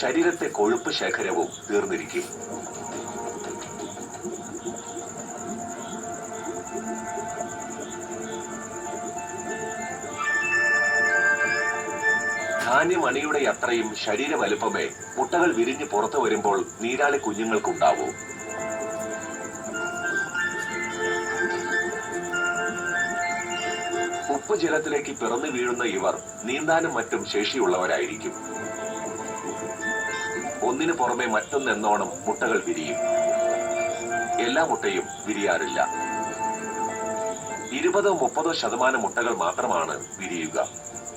ശരീരത്തെ കൊഴുപ്പ് ശേഖരവും തീർന്നിരിക്കും. ധാന്യമണിയുടെ അത്രയും ശരീര വലുപ്പമേ മുട്ടകൾ വിരിഞ്ഞ് പുറത്തു വരുമ്പോൾ നീരാളി കുഞ്ഞുങ്ങൾക്കുണ്ടാവൂ. ഉപ്പ് ജലത്തിലേക്ക് പിറന്നു വീഴുന്ന ഇവർ നീന്താനും മറ്റും ശേഷിയുള്ളവരായിരിക്കും. ഒന്നിനു പുറമെ മറ്റൊന്നെന്നോണം മുട്ടകൾ വിരിയും. എല്ലാ മുട്ടയും വിരിയാറില്ല. ഇരുപതോ മുപ്പതോ ശതമാനം മുട്ടകൾ മാത്രമാണ് വിരിയുക.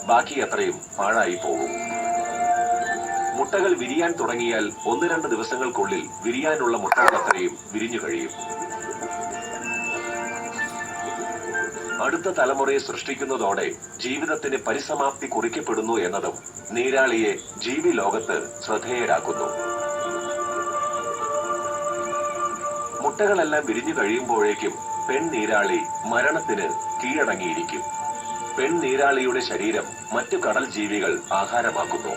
ബാക്കി അത്രയും പാഴായി പോകും. മുട്ടകൾ വിരിയാൻ തുടങ്ങിയാൽ ഒന്ന് രണ്ട് ദിവസങ്ങൾക്കുള്ളിൽ വിരിയാനുള്ള മുട്ടകൾ അത്രയും വിരിഞ്ഞു കഴിയും. അടുത്ത തലമുറയെ സൃഷ്ടിക്കുന്നതോടെ ജീവിതത്തിന് പരിസമാപ്തി കുറിക്കപ്പെടുന്നു എന്നതും നീരാളിയെ ജീവി ലോകത്ത് ശ്രദ്ധേയരാക്കുന്നു. മുട്ടകളെല്ലാം വിരിഞ്ഞു കഴിയുമ്പോഴേക്കും പെൺ നീരാളി മരണത്തിന് കീഴടങ്ങിയിരിക്കും. പെൺ നീരാളിയുടെ ശരീരം മറ്റു കടൽ ജീവികൾ ആഹാരമാക്കുന്നു.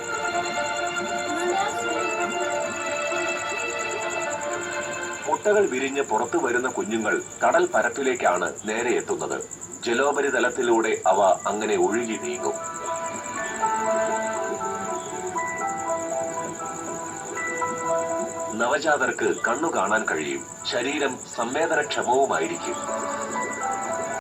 മുട്ടകൾ വിരിഞ്ഞ് പുറത്തു വരുന്ന കുഞ്ഞുങ്ങൾ കടൽ പരപ്പിലേക്കാണ് നേരെ എത്തുന്നത്. ജലോപരിതലത്തിലൂടെ അവ അങ്ങനെ ഒഴുകി നീങ്ങും. നവജാതർക്ക് കണ്ണു കാണാൻ കഴിയും. ശരീരം സംവേദനക്ഷമവുമായിരിക്കും.